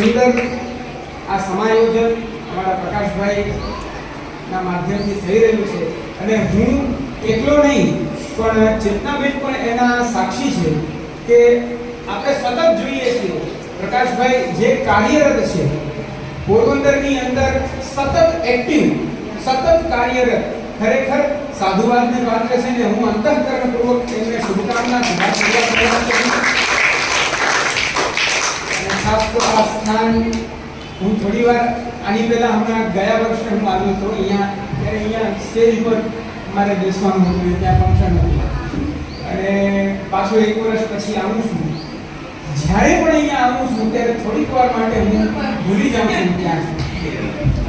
સુંદર આ સમાયોજન અમારા પ્રકાશભાઈના માધ્યમથી થઈ રહ્યું છે. અને હું એકલો નહીં, પણ ચેતનાબેન પણ એના સાક્ષી છે કે આપણે સતત જોઈએ છીએ. પ્રકાશભાઈ જે કાર્યરત છે, પોરબંદરની અંદર સતત એક્ટિવ સતત કાર્યરત, ખરેખર સાધુવાદને પાત્ર છે ને હું અંતઃકરણપૂર્વક એમને શુભકામના શુભાશીર્વાદ આ સ્થાન હું થોડી વાર આની પહેલાં હમણાં ગયા વર્ષે હું આવ્યો હતો. અહીંયા, ત્યારે અહીંયા સ્ટેજ પર મારે બેસવાનું હતું ત્યાં ફંક્શન હતું. અને પાછું એક વર્ષ પછી આવું છું. જ્યારે પણ અહીંયા આવું છું, ત્યારે થોડીક વાર માટે હું ભૂલી જાઉં છું ત્યાં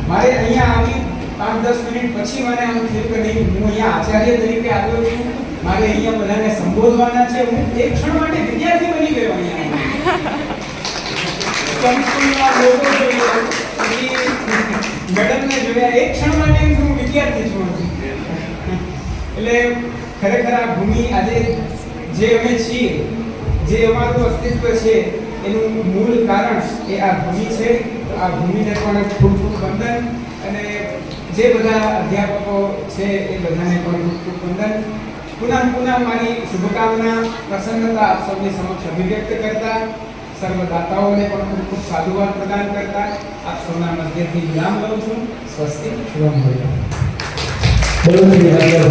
મારે અહીંયા આવી પાંચ દસ મિનિટ પછી મને આમ થયું કે નહીં, હું અહીંયા આચાર્ય તરીકે આવ્યો છું. મારે અહીંયા બધાને સંબોધવાના છે. હું એક ક્ષણ માટે વિદ્યાર્થી બની ગયો અહીંયા. સંસ્કૃતમાં લોકો પછી મેડમને જોયા એક ક્ષણ માટે હું વિદ્યાર્થી છું. એટલે ખરેખર આ ભૂમિ આજે જે અમે છીએ જે અમારું અસ્તિત્વ છે, એનું મૂળ કારણ એ આ ભૂમિ છે. તો આ ભૂમિને પણ ખૂબ ખૂબ અને જે બધા અધ્યાપકો છે, એ બધાને પણ ખૂબ ખૂબ વંદન પુનઃ પુનઃ શુભકામના પ્રસન્નતા આપ સૌની સમક્ષ અભિવ્યક્ત કરતા સર્વદાતાઓને પણ ખૂબ ખૂબ સાધુવાદ પ્રદાન કરતા આપ સૌના મધ્યથી વિરામ લઉં છું. સ્વસ્તિ શુભમ રાજા